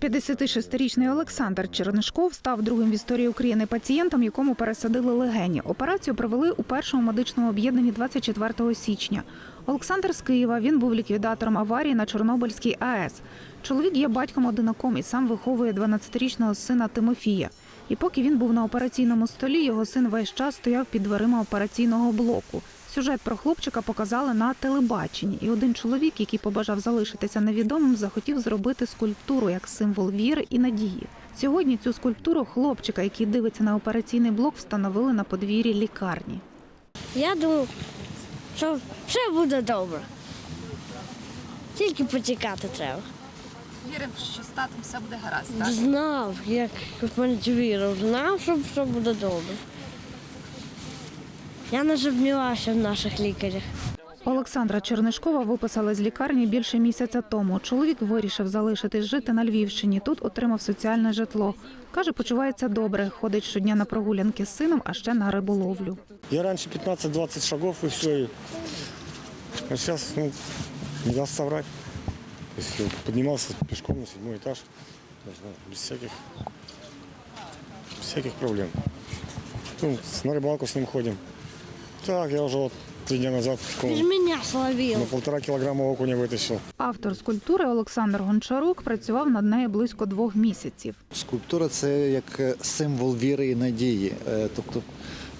56-річний Олександр Чернишков став другим в історії України пацієнтом, якому пересадили легені. Операцію провели у першому медичному об'єднанні 24 січня. Олександр з Києва. Він був ліквідатором аварії на Чорнобильській АЕС. Чоловік є батьком одинаком і сам виховує 12-річного сина Тимофія. І поки він був на операційному столі, його син весь час стояв під дверима операційного блоку. Сюжет про хлопчика показали на телебаченні, і один чоловік, який побажав залишитися невідомим, захотів зробити скульптуру як символ віри і надії. Сьогодні цю скульптуру хлопчика, який дивиться на операційний блок, встановили на подвір'ї лікарні. Я думав, що все буде добре. Тільки потікати треба. Віримо, що з татом все буде гаразд. Так? Знав, як в мене вірив, знав, що все буде добре. Я не сумнівався в наших лікарях. Олександра Чернишкова виписали з лікарні більше місяця тому. Чоловік вирішив залишитись жити на Львівщині. Тут отримав соціальне житло. Каже, почувається добре, ходить щодня на прогулянки з сином, а ще на риболовлю. Я раньше 15-20 шагов и все. А сейчас, ну, не даст соврать. То есть я поднимался пешком на седьмой этаж, даже, ну, без всяких, без всяких проблем. Ну, на рыбалку с ним ходим. Так, я уже вот три дня назад Ти ж такого мене на полтора килограмма окуня вытащил. Автор скульптури Олександр Гончарук працював над нею близько двох місяців. Скульптура це як е, символ віри і надії. Е, Тобто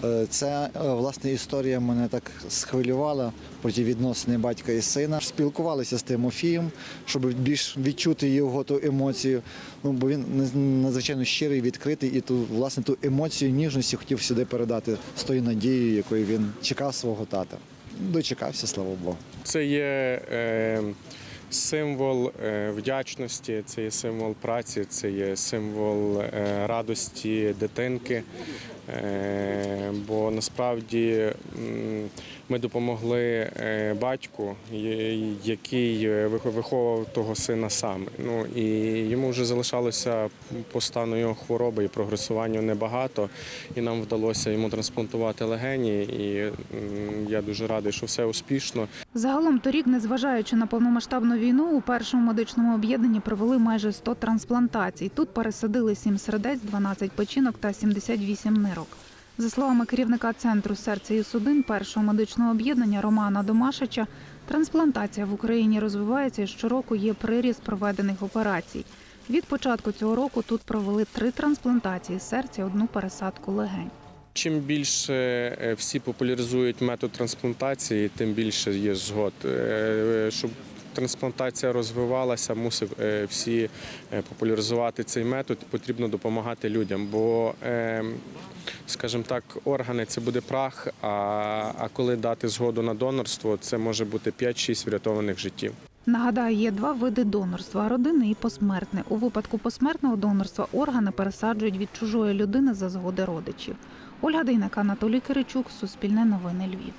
е, ця власне історія мене так схвилювала проти відносини батька і сина. Спілкувалися з Тимофієм, щоб більш відчути його ту емоцію. Ну бо він надзвичайно щирий, відкритий, і ту власне ту емоцію ніжності хотів сюди передати з тою надією, якою він чекав свого тата. Дочекався, слава Богу. Це є е, символ е, вдячності, це є символ праці, це є символ е, радості дитинки. Е, бо насправді ми допомогли е, батьку, який е, виховував того сина сам. Ну і йому вже залишалося по стану його хвороби і прогресуванню небагато. І нам вдалося йому трансплантувати легені. І я дуже радий, що все успішно. Загалом торік, незважаючи на повномасштабну війну, у першому медичному об'єднанні провели майже 100 трансплантацій. Тут пересадили 7 сердець, 12 печінок та 78 нирок. За словами керівника центру серця і судин першого медичного об'єднання Романа Домашича, трансплантація в Україні розвивається і щороку є приріст проведених операцій. Від початку цього року тут провели три трансплантації серця, одну пересадку легень. Чим більше е, всі популяризують метод трансплантації, тим більше є згод. Е, Щоб трансплантація розвивалася, мусив е, всі е, популяризувати цей метод. Потрібно допомагати людям, бо, е, скажімо так, органи це буде прах. А, коли дати згоду на донорство, це може бути 5-6 врятованих життів. Нагадаю, є два види донорства родинне і посмертне. У випадку посмертного донорства органи пересаджують від чужої людини за згоди родичів. Ольга Дейнак, Анатолій Киричук, Суспільне новини Львів.